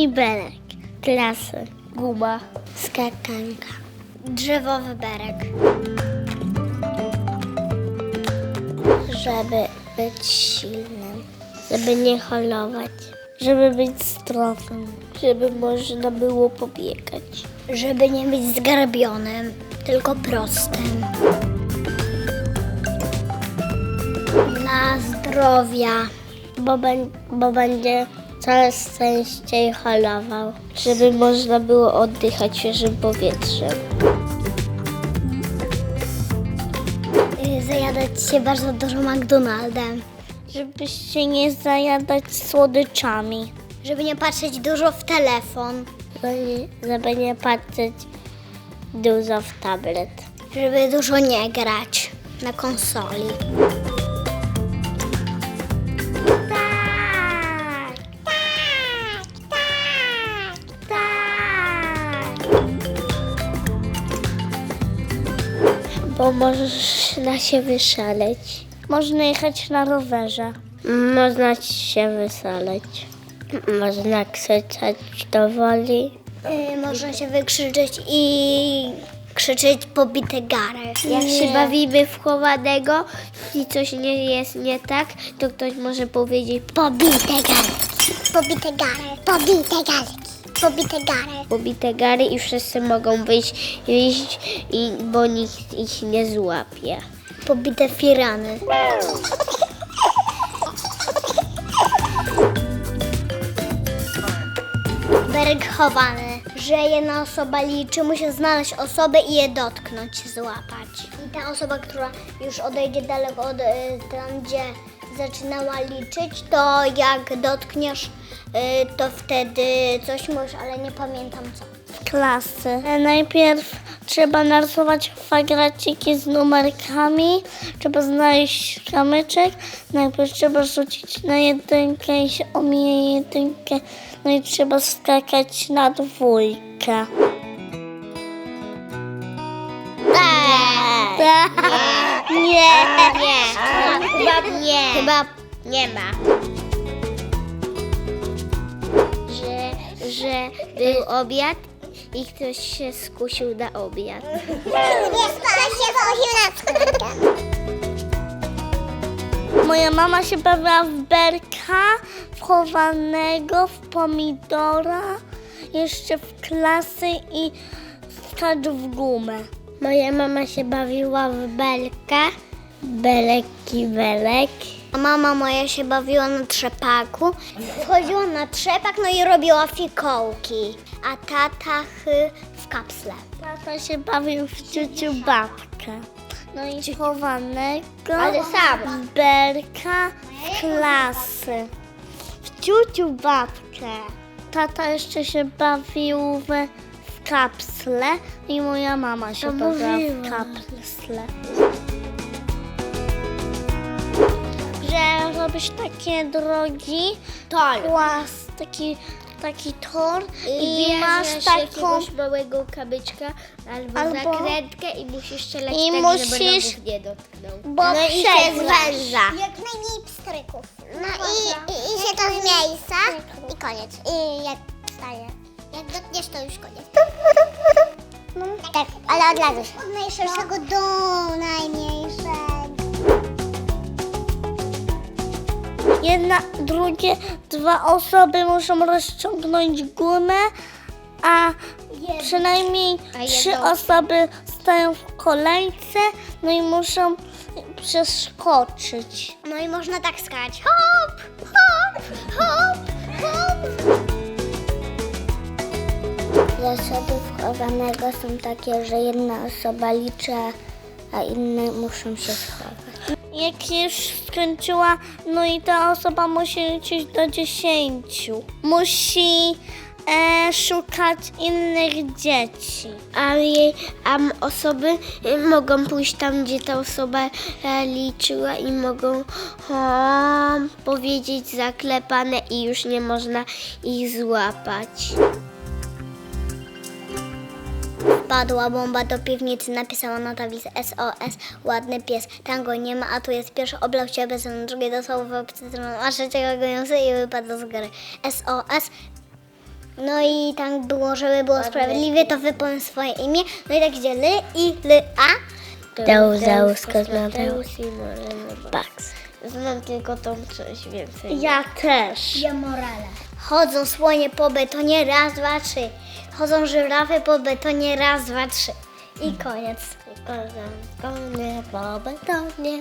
Kibelek. Klasy. Guma. Skakanka. Drzewowy berek. Żeby być silnym. Żeby nie holować. Żeby być zdrowym. Żeby można było pobiegać. Żeby nie być zgarbionym, tylko prostym. Dla zdrowia. Bo, ben, bo będzie coraz częściej holował. Żeby można było oddychać świeżym powietrzem. Y, Zajadać się bardzo dużo McDonaldem. Żeby się nie zajadać słodyczami. Żeby nie patrzeć dużo w telefon. Żeby nie patrzeć dużo w tablet. Żeby dużo nie grać na konsoli. Bo możesz na się wyszaleć. Można jechać na rowerze. Można się wysaleć. Można krzyczeć do woli. można się wykrzyczeć i krzyczeć pobite gary. Jak się bawimy w chowanego i coś nie jest nie tak, to ktoś może powiedzieć pobite gary. Pobite gary. Pobite gary. Pobite gary. Pobite gary i wszyscy mogą wyjść, wyjść i, bo nikt ich nie złapie. Pobite firany. Berek chowany, że jedna osoba liczy, musi znaleźć osobę i je dotknąć, złapać. I ta osoba, która już odejdzie daleko od y, tam, gdzie zaczynała liczyć, to jak dotkniesz, y, to wtedy coś możesz, ale nie pamiętam co. Klasy. Najpierw trzeba narysować kwadraciki z numerkami, trzeba znaleźć kamyczek, najpierw trzeba rzucić na jedynkę i się omije jedynkę, no i trzeba skakać na dwójkę. Nie. Nie. Chyba nie. Chyba nie ma. Że, że był obiad i ktoś się skusił na obiad. Moja mama się bawiła w berka, w chowanego, w pomidora, jeszcze w klasy i skacz w gumę. Moja mama się bawiła w belkę, beleki, belek. A mama moja się bawiła na trzepaku. Wchodziła na trzepak, no i robiła fikołki. A tata chy w kapsle. Tata się bawił w ciuciu babkę. No i chowanego. Ale sam. Berka w klasy. W ciuciu babkę. Tata jeszcze się bawił w kapsle i moja mama się bawiła w kapsle. Że robisz takie drogi, płas, taki, taki tor i, masz taką małego kamyczka albo, Albo- zakrętkę i musisz strzelać I tak, musisz- żeby nogów nie dotknął. bo No i się zwęża. Jak najmniej pstryków. No i, i, i się to z miejsca i koniec. I jak wstaje. Jak dotkniesz, to już koniec. No, tak, ale od razu. Od najszerszego do najmniejszego. Jedna, drugie, dwa osoby muszą rozciągnąć gumę, a przynajmniej A trzy jedno- osoby stają w kolejce, no i muszą przeskoczyć. No i można tak skakać. Hop, hop, hop, hop. Zasady wchowanego są takie, że jedna osoba liczy, a inne muszą się schować. Jak już skończyła, no i ta osoba musi liczyć do dziesięciu. Musi e, szukać innych dzieci. A, jej, a osoby y, mogą pójść tam, gdzie ta osoba e, liczyła i mogą o, powiedzieć zaklepane i już nie można ich złapać. Wpadła bomba do piwnicy, napisała na tablicy SOS, ładny pies. Tam go nie ma, a tu jest pierwszy, oblał się bez drugie dostał w cytryną, a trzeciego goniący i wypadł z góry. SOS, No i tam było, żeby było sprawiedliwie, to wypowiem swoje imię. No i tak idzie ly i ly a. Deus, Deus, Kosmateus i Pax. Znam tylko tą część więcej. Ja też. Ja morale. Chodzą słonie po betonie, raz, dwa, trzy. Chodzą żyrafy po betonie, raz, dwa, trzy. I koniec. Konie po betonie.